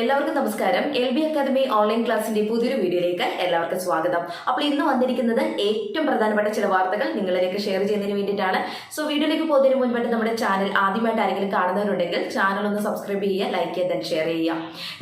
എല്ലാവർക്കും നമസ്കാരം. L B academy online ക്ലാസിന്റെ പുതിയൊരു വീഡിയോയിലേക്ക് എല്ലാവർക്കും സ്വാഗതം. അപ്പോൾ ഇന്ന് വന്നിരിക്കുന്നത് ഏറ്റവും പ്രധാനപ്പെട്ട ചില വാർത്തകൾ നിങ്ങളിലേക്ക് ഷെയർ ചെയ്യുന്നതിന് വേണ്ടിയിട്ടാണ്. സോ വീഡിയോയിലേക്ക് പോകുന്നതിന് മുൻപായിട്ട് നമ്മുടെ ചാനൽ ആദ്യമായിട്ട് ആരെങ്കിലും കാണുന്നവരുണ്ടെങ്കിൽ ചാനൽ ഒന്ന് സബ്സ്ക്രൈബ് ചെയ്യുക ലൈക്ക് ചെയ്യുക ഷെയർ ചെയ്യുക.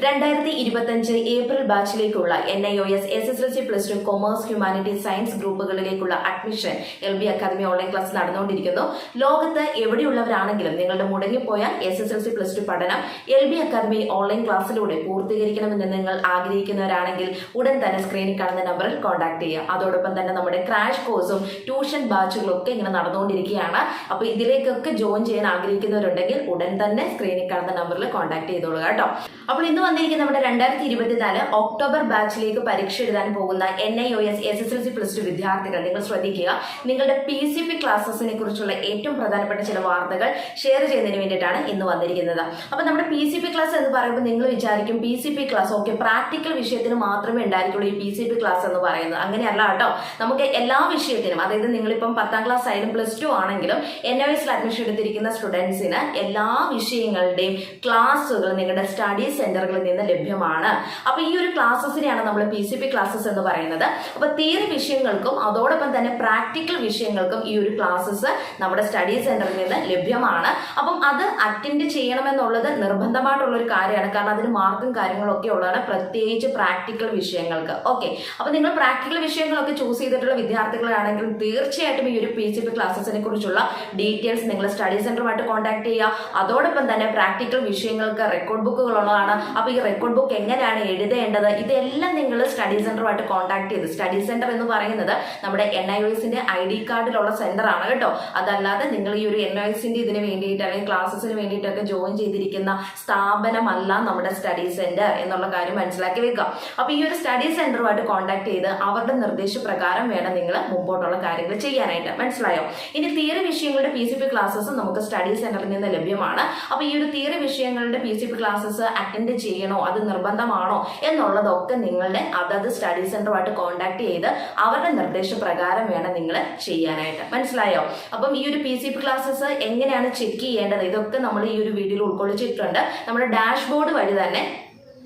രണ്ടായിരത്തി ഇരുപത്തഞ്ച് April ബാച്ചിലേക്കുള്ള N I O S S S L C plus two commerce humanity science ഗ്രൂപ്പുകളിലേക്കുള്ള admission L B academy online class നടന്നുകൊണ്ടിരിക്കുന്നു. ലോകത്ത് എവിടെയുള്ളവരാണെങ്കിലും നിങ്ങളുടെ മുടങ്ങിപ്പോയ S S L C plus two പഠനം എൽ ബി അക്കാദമി ഓൺലൈൻ ക്ലാസ്സിലൂടെ പൂർത്തീകരിക്കണമെന്ന് നിങ്ങൾ ആഗ്രഹിക്കുന്നവരാണെങ്കിൽ ഉടൻ തന്നെ സ്ക്രീനിൽ കാണുന്ന നമ്പറിൽ കോൺടാക്ട് ചെയ്യുക. അതോടൊപ്പം തന്നെ നമ്മുടെ ക്രാഷ് കോഴ്സും ട്യൂഷൻ ബാച്ചുകളും ഒക്കെ ഇങ്ങനെ നടന്നുകൊണ്ടിരിക്കുകയാണ്. അപ്പോൾ ഇതിലേക്കൊക്കെ ജോയിൻ ചെയ്യാൻ ആഗ്രഹിക്കുന്നവരുണ്ടെങ്കിൽ ഉടൻ തന്നെ സ്ക്രീനിൽ കാണുന്ന നമ്പറിൽ കോൺടാക്ട് ചെയ്തോളുക കേട്ടോ. അപ്പോൾ ഇന്ന് വന്നിരിക്കുന്ന നമ്മുടെ രണ്ടായിരത്തി ഇരുപത്തിനാല് ഒക്ടോബർ ബാച്ചിലേക്ക് പരീക്ഷ എഴുതാൻ പോകുന്ന N I O S S S L C plus two വിദ്യാർത്ഥികൾ നിങ്ങൾ ശ്രദ്ധിക്കുക. നിങ്ങളുടെ പി സി പി ക്ലാസ്സസിനെ കുറിച്ചുള്ള ഏറ്റവും പ്രധാനപ്പെട്ട ചില വാർത്തകൾ ഷെയർ ചെയ്യുന്നതിന് വേണ്ടിയിട്ടാണ് ഇന്ന് വന്നിരിക്കുന്നത്. അപ്പോൾ നമ്മുടെ പി സി പി ക്ലാസ് എന്ന് പറയുമ്പോൾ നിങ്ങൾ വിചാരിക്കും P C P class okay practical വിഷയത്തിന് മാത്രമേ ഉണ്ടായിരിക്കുള്ളൂ ഈ പി സി പി ക്ലാസ് എന്ന് പറയുന്നത്. അങ്ങനെയല്ല കേട്ടോ. നമുക്ക് എല്ലാ വിഷയത്തിനും അതായത് നിങ്ങളിപ്പം പത്താം ക്ലാസ് ആയാലും പ്ലസ് ടു ആണെങ്കിലും എൻ ഒ എസിൽ അഡ്മിഷൻ എടുത്തിരിക്കുന്ന സ്റ്റുഡൻസിന് എല്ലാ വിഷയങ്ങളുടെയും ക്ലാസ്സുകൾ നിങ്ങളുടെ സ്റ്റഡി സെന്ററുകളിൽ നിന്ന് ലഭ്യമാണ്. അപ്പൊ ഈ ഒരു ക്ലാസ്സസിനെയാണ് നമ്മൾ പി സി പി ക്ലാസ്സസ് എന്ന് പറയുന്നത്. അപ്പൊ തിയറി വിഷയങ്ങൾക്കും അതോടൊപ്പം തന്നെ പ്രാക്ടിക്കൽ വിഷയങ്ങൾക്കും ഈ ഒരു ക്ലാസ്സസ് നമ്മുടെ സ്റ്റഡി സെന്ററിൽ നിന്ന് ലഭ്യമാണ്. അപ്പം അത് അറ്റൻഡ് ചെയ്യണമെന്നുള്ളത് നിർബന്ധമായിട്ടുള്ള ഒരു കാര്യമാണ്. കാരണം അതിന് മാർക്കും കാര്യങ്ങളൊക്കെ ഉള്ളതാണ് പ്രത്യേകിച്ച് പ്രാക്ടിക്കൽ വിഷയങ്ങൾക്ക്. ഓക്കെ അപ്പോൾ നിങ്ങൾ പ്രാക്ടിക്കൽ വിഷയങ്ങളൊക്കെ ചൂസ് ചെയ്തിട്ടുള്ള വിദ്യാർത്ഥികളാണെങ്കിലും തീർച്ചയായിട്ടും ഈ ഒരു പി എച്ച് പി ക്ലാസ്സസിനെ കുറിച്ചുള്ള ഡീറ്റെയിൽസ് നിങ്ങൾ സ്റ്റഡി സെന്ററുമായിട്ട് കോൺടാക്ട് ചെയ്യുക. അതോടൊപ്പം തന്നെ പ്രാക്ടിക്കൽ വിഷയങ്ങൾക്ക് റെക്കോർഡ് ബുക്കുകളുള്ളതാണ് അപ്പോൾ ഈ റെക്കോർഡ് ബുക്ക് എങ്ങനെയാണ് എഴുതേണ്ടത്? ഇതെല്ലാം നിങ്ങൾ സ്റ്റഡി സെന്ററുമായിട്ട് കോൺടാക്ട് ചെയ്ത്. സ്റ്റഡി സെന്റർ എന്ന് പറയുന്നത് നമ്മുടെ എൻ ഐ എസിന്റെ ഐ ഡി കാർഡിലുള്ള സെന്റർ ആണ് കേട്ടോ. അതല്ലാതെ നിങ്ങൾ ഈ ഒരു എൻ ഐ എസിന്റെ ഇതിന് വേണ്ടിയിട്ട് അല്ലെങ്കിൽ ക്ലാസ്സസിന് വേണ്ടിയിട്ടൊക്കെ ജോയിൻ ചെയ്തിരിക്കുന്ന സ്ഥാപനമല്ല നമ്മുടെ സ്റ്റഡി സെന്റർ എന്നുള്ള കാര്യം മനസ്സിലാക്കി വെക്കുക. അപ്പൊ ഈ ഒരു സ്റ്റഡി സെന്ററുമായിട്ട് കോൺടാക്ട് ചെയ്ത് അവരുടെ നിർദ്ദേശപ്രകാരം വേണം നിങ്ങൾ മുമ്പോട്ടുള്ള കാര്യങ്ങൾ ചെയ്യാനായിട്ട്. മനസ്സിലായോ? ഇനി തിയറി വിഷയങ്ങളുടെ പി സി പി ക്ലാസ്സസ് നമുക്ക് സ്റ്റഡി സെന്ററിൽ നിന്ന് ലഭ്യമാണ്. അപ്പൊ ഈ ഒരു തിയറി വിഷയങ്ങളുടെ P C P classes attend ചെയ്യണോ? അത് നിർബന്ധമാണോ? എന്നുള്ളതൊക്കെ നിങ്ങളുടെ അതത് സ്റ്റഡി സെന്ററുമായിട്ട് കോൺടാക്ട് ചെയ്ത് അവരുടെ നിർദ്ദേശപ്രകാരം വേണം നിങ്ങൾ ചെയ്യാനായിട്ട്. മനസ്സിലായോ? അപ്പം ഈ ഒരു പി സി പി ക്ലാസ്സസ് എങ്ങനെയാണ് ചെക്ക് ചെയ്യേണ്ടത്? ഇതൊക്കെ നമ്മൾ ഈ ഒരു വീഡിയോയിൽ ഉൾക്കൊള്ളിച്ചിട്ടുണ്ട്. നമ്മുടെ ഡാഷ്ബോർഡ് വഴി തന്നെ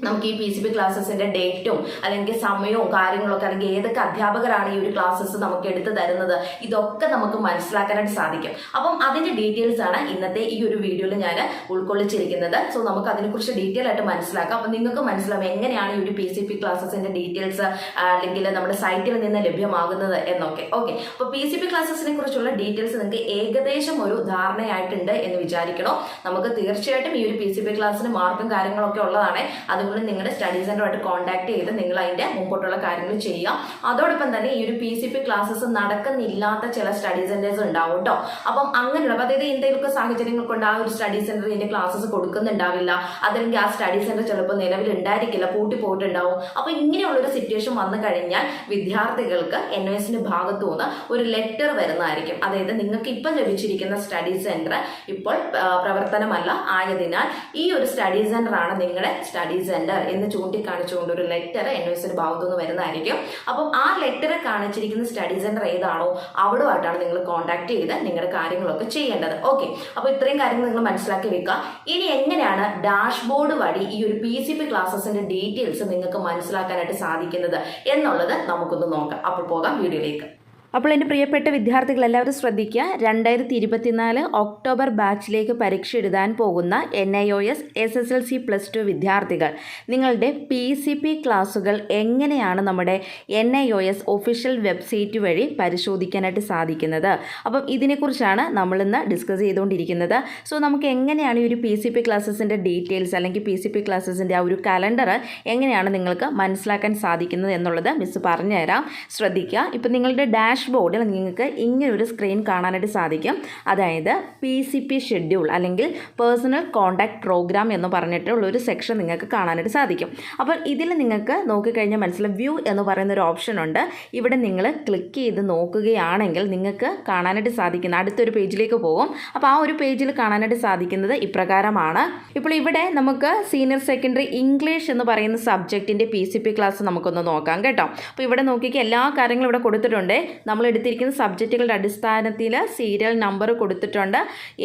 നമുക്ക് ഈ പി സി ബി ക്ലാസ്സസിന്റെ ഡേറ്റും അല്ലെങ്കിൽ സമയവും കാര്യങ്ങളൊക്കെ അല്ലെങ്കിൽ ഏതൊക്കെ അധ്യാപകരാണ് ഈ ഒരു ക്ലാസ്സസ് നമുക്ക് എടുത്തു തരുന്നത് ഇതൊക്കെ നമുക്ക് മനസ്സിലാക്കാനായിട്ട് സാധിക്കും. അപ്പം അതിന്റെ ഡീറ്റെയിൽസ് ആണ് ഇന്നത്തെ ഈ ഒരു വീഡിയോയിൽ ഞാൻ ഉൾക്കൊള്ളിച്ചിരിക്കുന്നത്. സോ നമുക്ക് അതിനെക്കുറിച്ച് ഡീറ്റെയിൽ ആയിട്ട് മനസ്സിലാക്കാം. അപ്പം നിങ്ങൾക്ക് മനസ്സിലാവും എങ്ങനെയാണ് ഈ ഒരു പി സി പി ക്ലാസ്സസിന്റെ ഡീറ്റെയിൽസ് അല്ലെങ്കിൽ നമ്മുടെ സൈറ്റിൽ നിന്ന് ലഭ്യമാകുന്നത് എന്നൊക്കെ. ഓക്കെ അപ്പോൾ പി സി പി ക്ലാസ്സസിനെ കുറിച്ചുള്ള ഡീറ്റെയിൽസ് നിങ്ങൾക്ക് ഏകദേശം ഒരു ധാരണയായിട്ടുണ്ട് എന്ന് വിചാരിക്കണോ? നമുക്ക് തീർച്ചയായിട്ടും ഈ ഒരു പി സി പി ക്ലാസ്സിന് മാർക്കും കാര്യങ്ങളൊക്കെ ഉള്ളതാണ്. അതുകൊണ്ട് നിങ്ങളുടെ സ്റ്റഡി സെന്ററുമായിട്ട് കോൺടാക്ട് ചെയ്ത് നിങ്ങൾ അതിന്റെ മുമ്പോട്ടുള്ള കാര്യങ്ങൾ ചെയ്യുക അതോടൊപ്പം തന്നെ ഈ ഒരു പി സി പി ക്ലാസ്സസ് നടക്കുന്നില്ലാത്ത ചില സ്റ്റഡി സെന്റേഴ്സ് ഉണ്ടാവും കേട്ടോ അപ്പം അങ്ങനെയുള്ള അതായത് എന്തെങ്കിലുമൊക്കെ സാഹചര്യങ്ങൾ കൊണ്ട് ആ ഒരു സ്റ്റഡി സെന്റർ ഇതിന്റെ ക്ലാസ്സസ് കൊടുക്കുന്നുണ്ടാവില്ല. അതല്ലെങ്കിൽ ആ സ്റ്റഡി സെന്റർ ചിലപ്പോൾ നിലവിൽ ഉണ്ടായിരിക്കില്ല പൂട്ടി പോയിട്ടുണ്ടാവും. അപ്പൊ ഇങ്ങനെയുള്ള ഒരു സിറ്റുവേഷൻ വന്നു കഴിഞ്ഞാൽ വിദ്യാർത്ഥികൾക്ക് എൻ ഒ എസിന്റെ ഭാഗത്തു നിന്ന് ഒരു ലെറ്റർ വരുന്നതായിരിക്കും. അതായത് നിങ്ങൾക്ക് ഇപ്പം ലഭിച്ചിരിക്കുന്ന സ്റ്റഡി സെന്റർ ഇപ്പോൾ പ്രവർത്തനമല്ല ആയതിനാൽ ഈ ഒരു സ്റ്റഡി സെന്റർ ആണ് നിങ്ങളുടെ സ്റ്റഡി സെന്റർ എന്ന് ചൂണ്ടിക്കാണിച്ചുകൊണ്ട് ഒരു ലെറ്റർ എൻ ഒ എസിന്റെ ഭാഗത്തു നിന്ന് വരുന്നതായിരിക്കും. അപ്പം ആ ലെറ്റർ കാണിച്ചിരിക്കുന്ന സ്റ്റഡി സെന്റർ ഏതാണോ അവിടുമായിട്ടാണ് നിങ്ങൾ കോൺടാക്ട് ചെയ്ത് നിങ്ങളുടെ കാര്യങ്ങളൊക്കെ ചെയ്യേണ്ടത്. ഓക്കെ അപ്പോൾ ഇത്രയും കാര്യങ്ങൾ നിങ്ങൾ മനസ്സിലാക്കി വെക്കുക. ഇനി എങ്ങനെയാണ് ഡാഷ്ബോർഡ് വഴി ഈ ഒരു പി സി പി ക്ലാസ്സസിന്റെ ഡീറ്റെയിൽസ് നിങ്ങൾക്ക് മനസ്സിലാക്കാനായിട്ട് സാധിക്കുന്നത് എന്നുള്ളത് നമുക്കൊന്ന് നോക്കാം. അപ്പോൾ പോകാം വീഡിയോയിലേക്ക്. അപ്പോൾ എന്റെ പ്രിയപ്പെട്ട വിദ്യാർത്ഥികൾ എല്ലാവരും ശ്രദ്ധിക്കുക. രണ്ടായിരത്തി ഇരുപത്തിനാല് ഒക്ടോബർ ബാച്ചിലേക്ക് പരീക്ഷ എഴുതാൻ പോകുന്ന N I O S S S L C plus two വിദ്യാർത്ഥികൾ നിങ്ങളുടെ പി സി പി ക്ലാസ്സുകൾ എങ്ങനെയാണ് നമ്മുടെ N I O S official website വഴി പരിശോധിക്കാനായിട്ട് സാധിക്കുന്നത്? അപ്പം ഇതിനെക്കുറിച്ചാണ് നമ്മളിന്ന് ഡിസ്കസ് ചെയ്തുകൊണ്ടിരിക്കുന്നത്. സോ നമുക്ക് എങ്ങനെയാണ് ഈ ഒരു പി സി പി ക്ലാസ്സസിന്റെ ഡീറ്റെയിൽസ് അല്ലെങ്കിൽ പി സി പി ക്ലാസ്സസിന്റെ ആ ഒരു കലണ്ടർ എങ്ങനെയാണ് നിങ്ങൾക്ക് മനസ്സിലാക്കാൻ സാധിക്കുന്നത് എന്നുള്ളത് മിസ് പറഞ്ഞുതരാം. ശ്രദ്ധിക്കുക. ഇപ്പം നിങ്ങളുടെ ഡാഷ് ബോർഡിൽ നിങ്ങൾക്ക് ഇങ്ങനൊരു സ്ക്രീൻ കാണാനായിട്ട് സാധിക്കും. അതായത് പി സി പി ഷെഡ്യൂൾ അല്ലെങ്കിൽ പേഴ്സണൽ കോണ്ടാക്ട് പ്രോഗ്രാം എന്ന് പറഞ്ഞിട്ടുള്ള ഒരു സെക്ഷൻ നിങ്ങൾക്ക് കാണാനായിട്ട് സാധിക്കും. അപ്പോൾ ഇതിൽ നിങ്ങൾക്ക് നോക്കിക്കഴിഞ്ഞാൽ മനസ്സിലാവും വ്യൂ എന്ന് പറയുന്ന ഒരു ഓപ്ഷൻ ഉണ്ട്. ഇവിടെ നിങ്ങൾ ക്ലിക്ക് ചെയ്ത് നോക്കുകയാണെങ്കിൽ നിങ്ങൾക്ക് കാണാനായിട്ട് സാധിക്കുന്ന അടുത്തൊരു പേജിലേക്ക് പോകും. അപ്പോൾ ആ ഒരു പേജിൽ കാണാനായിട്ട് സാധിക്കുന്നത് ഇപ്രകാരമാണ്. ഇപ്പോൾ ഇവിടെ നമുക്ക് സീനിയർ സെക്കൻഡറി ഇംഗ്ലീഷ് എന്ന് പറയുന്ന സബ്ജക്റ്റിന്റെ പി സി പി ക്ലാസ് നമുക്കൊന്ന് നോക്കാം കേട്ടോ. അപ്പോൾ ഇവിടെ നോക്കിക്കുക എല്ലാ കാര്യങ്ങളും ഇവിടെ കൊടുത്തിട്ടുണ്ട്. നമ്മൾ എടുത്തിരിക്കുന്ന സബ്ജക്റ്റുകളുടെ അടിസ്ഥാനത്തിൽ സീരിയൽ നമ്പർ കൊടുത്തിട്ടുണ്ട്.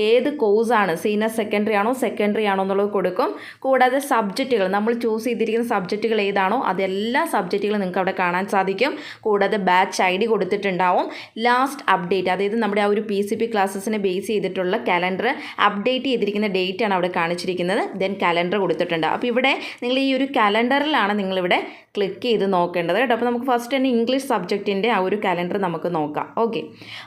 ഏത് കോഴ്സാണ് സീനിയർ സെക്കൻഡറി ആണോ? സെക്കൻഡറി ആണോ എന്നുള്ളത് കൊടുക്കും. കൂടാതെ സബ്ജക്റ്റുകൾ നമ്മൾ ചൂസ് ചെയ്തിരിക്കുന്ന സബ്ജക്റ്റുകൾ ഏതാണോ അതെല്ലാ സബ്ജക്റ്റുകളും നിങ്ങൾക്ക് അവിടെ കാണാൻ സാധിക്കും. കൂടാതെ ബാച്ച് ഐ ഡി കൊടുത്തിട്ടുണ്ടാവും. ലാസ്റ്റ് അപ്ഡേറ്റ് അതായത് നമ്മുടെ ആ ഒരു പി സി പി ക്ലാസ്സസിനെ ബേസ് ചെയ്തിട്ടുള്ള കലണ്ടർ അപ്ഡേറ്റ് ചെയ്തിരിക്കുന്ന ഡേറ്റ് ആണ് അവിടെ കാണിച്ചിരിക്കുന്നത്. ദെൻ കലണ്ടർ കൊടുത്തിട്ടുണ്ട്. അപ്പോൾ ഇവിടെ നിങ്ങൾ ഈ ഒരു കലണ്ടറിലാണ് നിങ്ങളിവിടെ ക്ലിക്ക് ചെയ്ത് നോക്കേണ്ടത് കേട്ടോ. അപ്പോൾ നമുക്ക് ഫസ്റ്റ് തന്നെ ഇംഗ്ലീഷ് സബ്ജക്റ്റിന്റെ ആ ഒരു കലണ്ടർ നമുക്ക് നോക്കാം. ഓക്കെ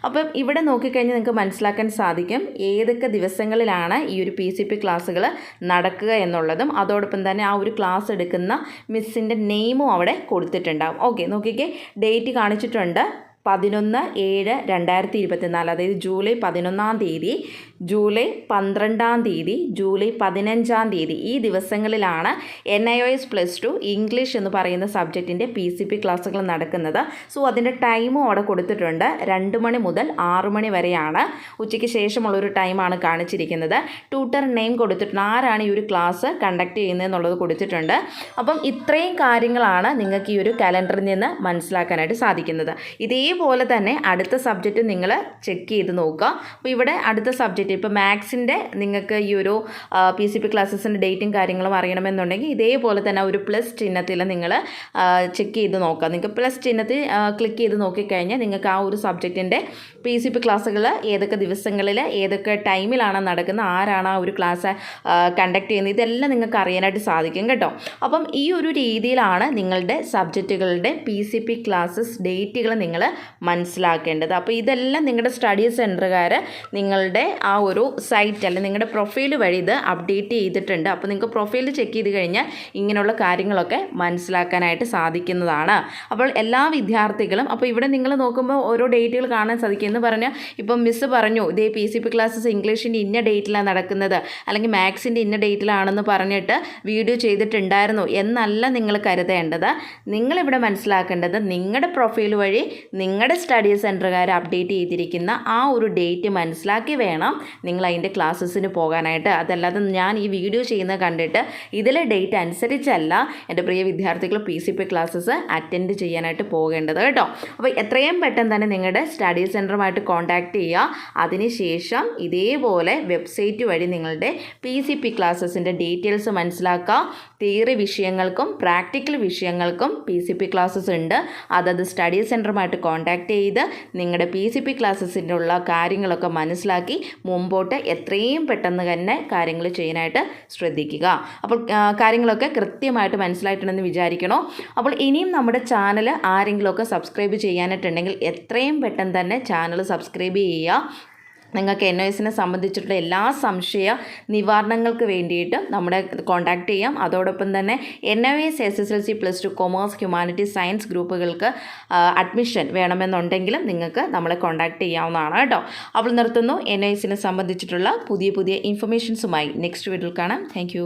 അപ്പം ഇവിടെ നോക്കിക്കഴിഞ്ഞാൽ നിങ്ങൾക്ക് മനസ്സിലാക്കാൻ സാധിക്കും ഏതൊക്കെ ദിവസങ്ങളിലാണ് ഈ ഒരു പി സി പി ക്ലാസ്സുകൾ നടക്കുക എന്നുള്ളതും അതോടൊപ്പം തന്നെ ആ ഒരു ക്ലാസ് എടുക്കുന്ന മിസ്സിന്റെ നെയിമും അവിടെ കൊടുത്തിട്ടുണ്ടാവും. ഓക്കെ നോക്കിക്കേ. ഡേറ്റ് കാണിച്ചിട്ടുണ്ട് പതിനൊന്ന് ഏഴ് രണ്ടായിരത്തി ഇരുപത്തിനാല് അതായത് ജൂലൈ പതിനൊന്നാം തീയതി ജൂലൈ പന്ത്രണ്ടാം തീയതി ജൂലൈ പതിനഞ്ചാം തീയതി ഈ ദിവസങ്ങളിലാണ് N I O S plus two English എന്ന് പറയുന്ന സബ്ജക്റ്റിന്റെ പി സി പി ക്ലാസ്സുകൾ നടക്കുന്നത്. സോ അതിന്റെ ടൈമും അവിടെ കൊടുത്തിട്ടുണ്ട്. രണ്ട് മണി മുതൽ ആറു മണി വരെയാണ് ഉച്ചയ്ക്ക് ശേഷമുള്ളൊരു ടൈമാണ് കാണിച്ചിരിക്കുന്നത്. ട്യൂട്ടർ നെയിം കൊടുത്തിട്ടുണ്ട്. ആരാണ് ഈ ഒരു ക്ലാസ് കണ്ടക്ട് ചെയ്യുന്നതെന്നുള്ളത് കൊടുത്തിട്ടുണ്ട്. അപ്പം ഇത്രയും കാര്യങ്ങളാണ് നിങ്ങൾക്ക് ഈ ഒരു കലണ്ടറിൽ നിന്ന് മനസ്സിലാക്കാനായിട്ട് സാധിക്കുന്നത്. ഇതേപോലെ തന്നെ അടുത്ത സബ്ജക്റ്റ് നിങ്ങൾ ചെക്ക് ചെയ്ത് നോക്കുക. അപ്പോൾ ഇവിടെ അടുത്ത സബ്ജക്റ്റ് ഇപ്പോൾ മാത്സിന്റെ നിങ്ങൾക്ക് ഈ ഒരു പി സി പി ക്ലാസ്സസിന്റെ ഡേറ്റും കാര്യങ്ങളും അറിയണമെന്നുണ്ടെങ്കിൽ ഇതേപോലെ തന്നെ ഒരു പ്ലസ് ചിഹ്നത്തിൽ നിങ്ങൾ ചെക്ക് ചെയ്ത് നോക്കുക. നിങ്ങൾക്ക് പ്ലസ് ചിഹ്നത്തിൽ ക്ലിക്ക് ചെയ്ത് നോക്കിക്കഴിഞ്ഞാൽ നിങ്ങൾക്ക് ആ ഒരു സബ്ജക്റ്റിന്റെ പി സി പി ക്ലാസ്സുകൾ ഏതൊക്കെ ദിവസങ്ങളിൽ ഏതൊക്കെ ടൈമിലാണ് നടക്കുന്നത് ആരാണ് ആ ഒരു ക്ലാസ് കണ്ടക്ട് ചെയ്യുന്നത് ഇതെല്ലാം നിങ്ങൾക്ക് അറിയാനായിട്ട് സാധിക്കും കേട്ടോ. അപ്പം ഈ ഒരു രീതിയിലാണ് നിങ്ങളുടെ സബ്ജക്റ്റുകളുടെ പി സി പി ക്ലാസ്സസ് ഡേറ്റുകൾ നിങ്ങൾ മനസ്സിലാക്കേണ്ടത്. അപ്പോൾ ഇതെല്ലാം നിങ്ങളുടെ സ്റ്റഡി സെന്ററുകാർ നിങ്ങളുടെ ആ ഒരു സൈറ്റ് അല്ലെങ്കിൽ നിങ്ങളുടെ പ്രൊഫൈൽ വഴി ഇത് അപ്ഡേറ്റ് ചെയ്തിട്ടുണ്ട്. അപ്പോൾ നിങ്ങൾക്ക് പ്രൊഫൈൽ ചെക്ക് ചെയ്ത് കഴിഞ്ഞാൽ ഇങ്ങനെയുള്ള കാര്യങ്ങളൊക്കെ മനസ്സിലാക്കാനായിട്ട് സാധിക്കുന്നതാണ്. അപ്പോൾ എല്ലാ വിദ്യാർത്ഥികളും അപ്പോൾ ഇവിടെ നിങ്ങൾ നോക്കുമ്പോൾ ഓരോ ഡേറ്റുകൾ കാണാൻ സാധിക്കും. എന്ന് പറഞ്ഞാൽ ഇപ്പം മിസ്സ് പറഞ്ഞു ഇതേ പി സി പി ക്ലാസ്സസ് ഇംഗ്ലീഷിന്റെ ഇന്ന ഡേറ്റിലാണ് നടക്കുന്നത്. അല്ലെങ്കിൽ മാത്സിന്റെ ഇന്ന ഡേറ്റിലാണെന്ന് പറഞ്ഞിട്ട് വീഡിയോ ചെയ്തിട്ടുണ്ടായിരുന്നു. എന്നല്ല നിങ്ങൾ കരുതേണ്ടത്. നിങ്ങളിവിടെ മനസ്സിലാക്കേണ്ടത് നിങ്ങളുടെ പ്രൊഫൈൽ വഴി നിങ്ങളുടെ സ്റ്റഡി സെന്ററുകാർ അപ്ഡേറ്റ് ചെയ്തിരിക്കുന്ന ആ ഒരു ഡേറ്റ് മനസ്സിലാക്കി വേണം. നിങ്ങൾ അതിന്റെ ക്ലാസ്സസിന് പോകാനായിട്ട്. അതല്ലാതെ ഞാൻ ഈ വീഡിയോ ചെയ്യുന്നത് കണ്ടിട്ട് ഇതിലെ ഡേറ്റ് അനുസരിച്ചല്ല എന്റെ പ്രിയ വിദ്യാർത്ഥികൾ P C P classes attend ചെയ്യാനായിട്ട് പോകേണ്ടത് കേട്ടോ. അപ്പോൾ എത്രയും പെട്ടെന്ന് തന്നെ നിങ്ങളുടെ സ്റ്റഡി സെന്ററുമായിട്ട് കോൺടാക്റ്റ് ചെയ്യുക. അതിനുശേഷം ഇതേപോലെ വെബ്സൈറ്റ് വഴി നിങ്ങളുടെ പി സി പി ക്ലാസ്സസിന്റെ ഡീറ്റെയിൽസ് മനസ്സിലാക്കുക. തിയറി വിഷയങ്ങൾക്കും പ്രാക്ടിക്കൽ വിഷയങ്ങൾക്കും പി സി പി ക്ലാസ്സസ് ഉണ്ട്. അതത് സ്റ്റഡി സെന്ററുമായിട്ട് കോൺടാക്റ്റ് ചെയ്ത് നിങ്ങളുടെ പി സി പി ക്ലാസ്സസിന്റെ ഉള്ള കാര്യങ്ങളൊക്കെ മനസ്സിലാക്കി മുമ്പോട്ട് എത്രയും പെട്ടെന്ന് തന്നെ കാര്യങ്ങൾ ചെയ്യാനായിട്ട് ശ്രദ്ധിക്കുക. അപ്പോൾ കാര്യങ്ങളൊക്കെ കൃത്യമായിട്ട് മനസ്സിലായിട്ടുണ്ടെന്ന് വിചാരിക്കണോ? അപ്പോൾ ഇനിയും നമ്മുടെ ചാനൽ ആരെങ്കിലുമൊക്കെ സബ്സ്ക്രൈബ് ചെയ്യാനായിട്ടുണ്ടെങ്കിൽ എത്രയും പെട്ടെന്ന് തന്നെ ചാനൽ സബ്സ്ക്രൈബ് ചെയ്യുക. നിങ്ങൾക്ക് എൻ ഒ എസിനെ സംബന്ധിച്ചിട്ടുള്ള എല്ലാ സംശയ നിവാരണങ്ങൾക്ക് വേണ്ടിയിട്ട് നമ്മുടെ കോൺടാക്റ്റ് ചെയ്യാം. അതോടൊപ്പം തന്നെ N O S S S L C plus two commerce humanity science ഗ്രൂപ്പുകൾക്ക് admission വേണമെന്നുണ്ടെങ്കിലും നിങ്ങൾക്ക് നമ്മളെ കോൺടാക്റ്റ് ചെയ്യാവുന്നതാണ് കേട്ടോ. അപ്പോൾ നിർത്തുന്നു. എൻ ഒ എസിനെ സംബന്ധിച്ചിട്ടുള്ള പുതിയ പുതിയ ഇൻഫർമേഷൻസുമായി നെക്സ്റ്റ് വീഡിയോയിൽ കാണാം. താങ്ക്